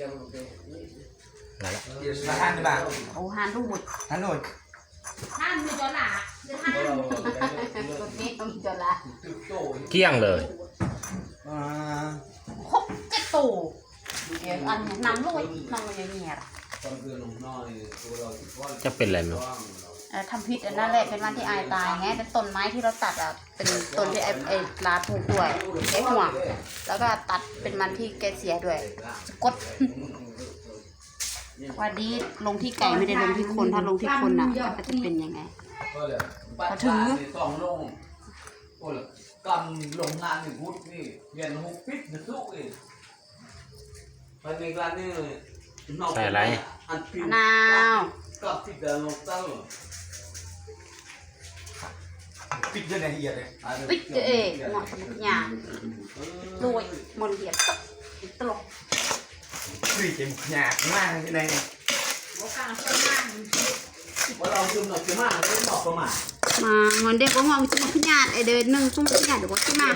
นั่นแหละมาทานดีบ่าโอ้หานรูดทานหน่อยท่านมีจอหลาหรือท่านกดนี้ต้องจละเกลี้ยงเลยอ่าครบเจ็ดตู่เดี๋ยวอันนำลูกน้องอย่างเงี้ยจะเป็นอะไรมั้งเอ่อ ทำพิษอันนั้นแหละเป็นวันที่อายตายไงแต่ต้นไม้ที่เราตัดอะเป็นต้นที่ไอ้ไอ้ลาปลูกด้วยไอ้ห่วงแล้วก็ตัดเป็นวันที่แกเสียด้วยสะกด วันนี้ลงที่ไก่ไม่ได้ลงที่คนถ้าลงที่คนอะมันก็จะเป็นยังไงเขาถือสองลงโอ้ยกำลงงานหนึ่งพุทธนี่เรียนหุบปิดนะสู้เองไปในกลางนี่นอกอันพิมมะนาวกับที่เดินลงเต้า ปิดจนละเอียดเลยปิดเอ๋เหมาะสมทุกอย่างรวยมนเดียดตกตลกปิดเต็มหยาบมากที่ไหนโอกาสเพิ่มมากว่าเราจุ่มหน่อยจะมากเลยหนอกประมาณมาเงินเด็กก็งอกจุ่มขยาดไอเดินหนึ่งจุ่มขยาดเดี๋ยวก็ขึ้นมา